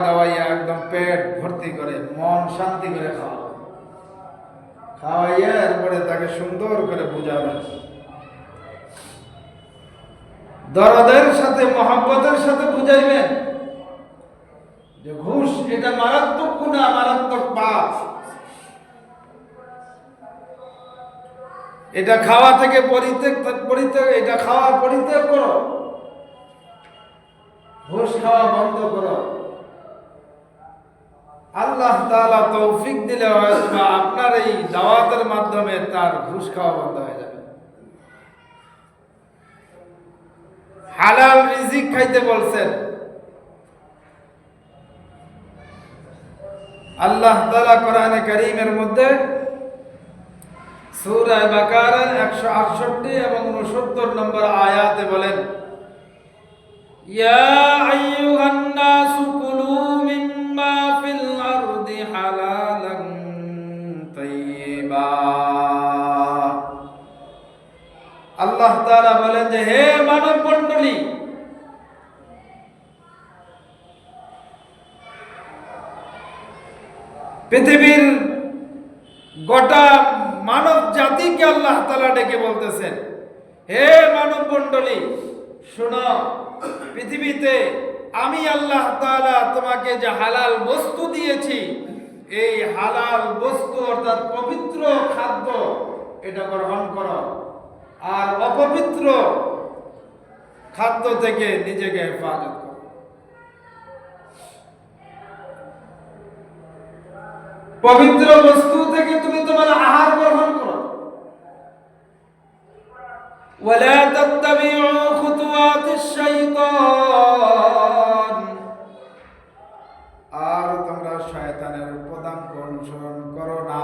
খাওয়াইয়া একদম পেট ভর্তি করে, মন শান্তি করে খাওয়াবে খাওয়াইয়া এরপরে তাকে সুন্দর করে বুঝাবেন দরদের সাথে, মহাব্বতের সাথে বুঝাইবেন যে ঘুষ এটা মারাত্মক গুণা মারাত্মক পাপ। এটা খাওয়া থেকে পরিত্যাগ পরিত্যাগ, এটা খাওয়া পরিত্যাগ করো। ঘুষ খাওয়া বন্ধ করো। আল্লাহ তাআলা তৌফিক দিলে হয়তো আপনার এই দাওয়াতের মাধ্যমে তার ঘুষ খাওয়া বন্ধ হয়ে যাবে। হালাল রিজিক খাইতে বলছেন। আল্লাহ তাআলা কোরআনে কারীমের মধ্যে সূরা বাকারা 168 এবং 69 নম্বর আয়াতে বলেন, ইয়া আল্লাহ তাআলা বলেন যে, হে মানব মণ্ডলী পৃথিবীর গোটা মানব জাতিকে আল্লাহ তালা ডেকে বলতেছেন, হে মানব মণ্ডলী শোনো, পৃথিবীতে আমি আল্লাহ তালা তোমাকে যে হালাল বস্তু দিয়েছি, এই হালাল বস্তু অর্থাৎ পবিত্র খাদ্য, এটা গ্রহণ করো। আর অপবিত্র খাদ্য থেকে নিজেকে হেফাজত করো পবিত্র বস্তু থেকে তুমি তোমার আহার গ্রহণ করো ولا تتبعوا خطوات الشيطان আর তোমরা শয়তানের উপাদান অনুসরণ করো না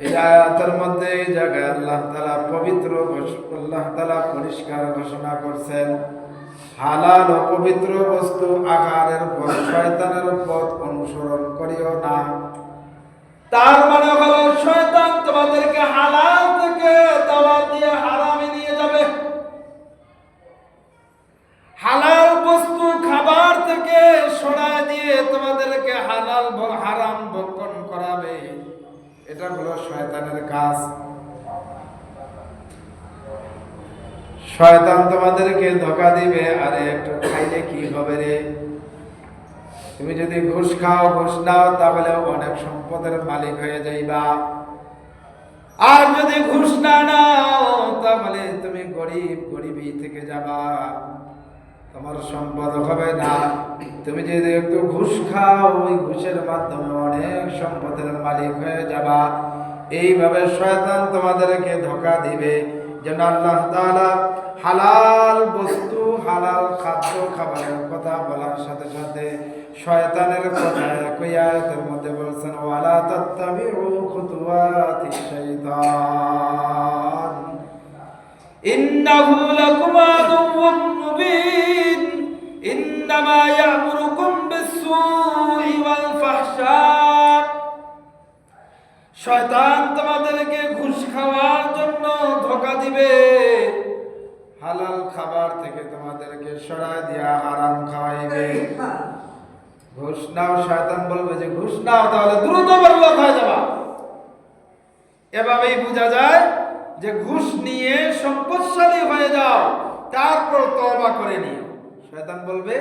আয়াতের মধ্যে এই জায়গায় আল্লাহ তালা পবিত্র আল্লাহ তালা পরিষ্কার ঘোষণা করছেন, হালাল বস্তু আহারের পর শয়তানের পথ অনুসরণ করিও না। তার মানে হলো শয়তান তোমাদেরকে হালাল থেকে দিয়ে হারামে নিয়ে যাবে। হালাল বস্তু খাবার থেকে সরায় দিয়ে তোমাদেরকে হালাল হারাম হলো শয়তানের কাজ। শয়তান তোমাদেরকে ধোকা দিবে, আরে একটু খাইলে কি হবে রে? তুমি যদি ঘুষ খাও, ঘুষ নাও, তাহলে অনেক সম্পদের মালিক হয়ে যাইবা। আর যদি ঘুষ না নাও, তাহলে তুমি গরিব গরিবই থেকে যাবা। তোমার সম্পদ হবে না। তুমি যদি একটু ঘুষ খাও, ওই ঘুষের মাধ্যমে অনেক সম্পদের মালিক হয়ে যাবা। এইভাবে শয়তান তোমাদেরকে ধোকা দিবে। যেন আল্লাহ তাআলা হালাল বস্তু, হালাল খাদ্য, খাবারের কথা বলার সাথে সাথে শয়তানের কথা একই আয়াতের মধ্যে বলছেন, ওয়ালা তাত্তাবিউ খুতুওয়াতিশ শাইতান। ইন্নাহু লাকুম মুবিন। ইয়া'মুরুকুম বিস-সুই ওয়াল ফাহশা শয়তান তোমাদেরকে ঘুষ খাওয়ার জন্য ধোকা দিবে। হালাল খাবার থেকে তোমাদেরকে সরায় দিয়া হারাম খাওয়াইবে। ঘুষ নাও, শয়তান বলবে যে ঘুষ নাও, তাহলে দ্রুত বরবাদ হয়ে যাবা। এভাবেই বোঝা যায় যে ঘুষ নিয়ে সম্পদশালী হয়ে যাও, তারপর তওবা করে নিও। শয়তান বলবে,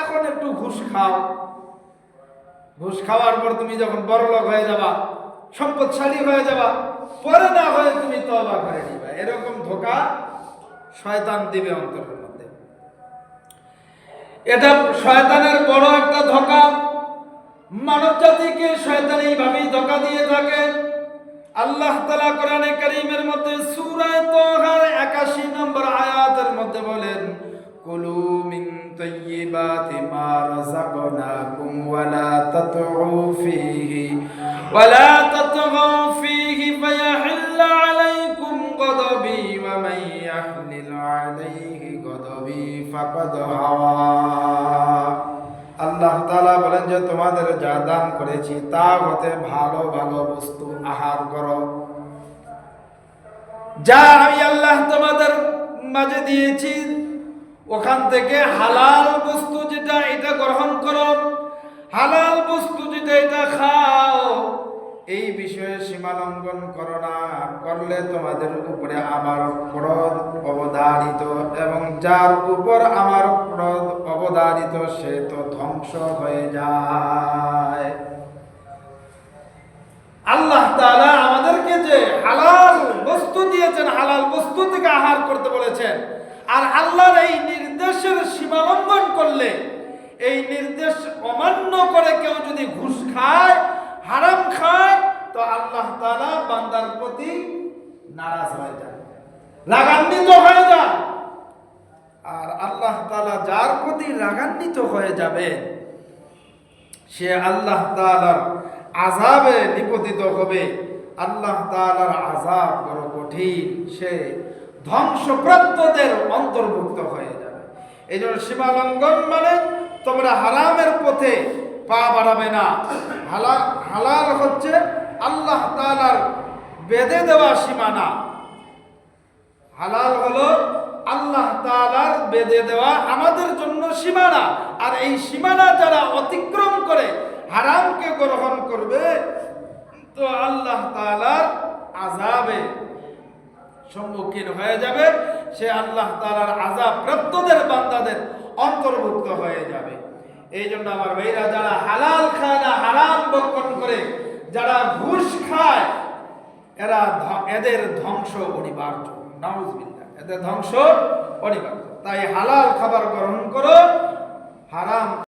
এখন একটু ঘুষ খাও। ঘুষ খাওয়ার পর তুমি যখন বড়লোক হয়ে যাবা, সম্পদশালী হয়ে যাবা, পরে না হয়ে তুমি তওবা করে নিবা। এরকম ধোকা শয়তান দিবে অন্তরের মধ্যে। এটা শয়তানের বড় একটা ধোকা। মানব জাতিকে শয়তান এইভাবেই ধোকা দিয়ে থাকে। আল্লাহ তালা কোরআনে করিমের মধ্যে সূরা তাহার 81 নম্বর আয়াতের মধ্যে বলেন كلوا من طيبات ما رزقناكم ولا تطغوا فيه ولا تطغوا فيه فيحل عليكم غضبي ومن يحلل عليه غضبي فقد هوى আল্লাহ তাআলা বলেন যে তোমাদের যা দান করেছি তা হতে ভালো ভালো বস্তু আহার করো যা আমি আল্লাহ তোমাদের মাঝে দিয়েছি ওখান থেকে হালাল বস্তু যেটা, এটা গ্রহণ করো। হালাল বস্তু যেটা, এটা খাও। এই বিষয়ে সীমা লঙ্ঘন করো না। করলে তোমাদের উপরে আমার ক্রোধ অবধারিত এবং যার উপর আমার ক্রোধ অবধারিত, সে তো ধ্বংস হয়ে যায়। আল্লাহ তাআলা আমাদেরকে যে হালাল বস্তু দিয়েছেন, হালাল বস্তু থেকে আহার করতে বলেছেন আর আল্লাহর এই নির্দেশের সীমা লঙ্ঘন করলে, এই নির্দেশ অমান্য করে কেউ যদি ঘুষ খায়, হারাম খায়, তো আল্লাহ তাআলা বান্দার প্রতি নারাজ হয়ে যায় রাগান্বিত হয়ে যায় আর আল্লাহ তাআলা যার প্রতি রাগান্বিত হয়ে যাবে সে আল্লাহ তাআলার আজাবে নিপতিত হবে। আল্লাহ তাআলার আযাব বড় কঠিন, সে ধ্বংসপ্রাপ্তদের অন্তর্ভুক্ত হয়ে যাবে। এই জন্য সীমা লঙ্ঘন মানে তোমরা হারামের পথে পা বাড়াবে না। হালাল হালাল হচ্ছে আল্লাহ তাআলার বেঁধে দেওয়া সীমানা। হালাল হলো আল্লাহ তাআলার বেঁধে দেওয়া আমাদের জন্য সীমানা। আর এই সীমানা যারা অতিক্রম করে হারামকে গ্রহণ করবে, তো আল্লাহ তাআলার আযাবে সম্মুখীন হয়ে যাবে, সে আল্লাহ তাআলার আযাব প্রাপ্তদের বান্দাদের অন্তর্ভুক্ত হয়ে যাবে। এই জন্য আমার ভাইরা, যারা হালাল খায় না, হারাম বক্ষণ করে, যারা ঘুষ খায়, এরা এদের ধ্বংস অনিবার্য। নাউজবিল্লাহ, এদের ধ্বংস অনিবার্য। তাই হালাল খাবার গ্রহণ করো, হারাম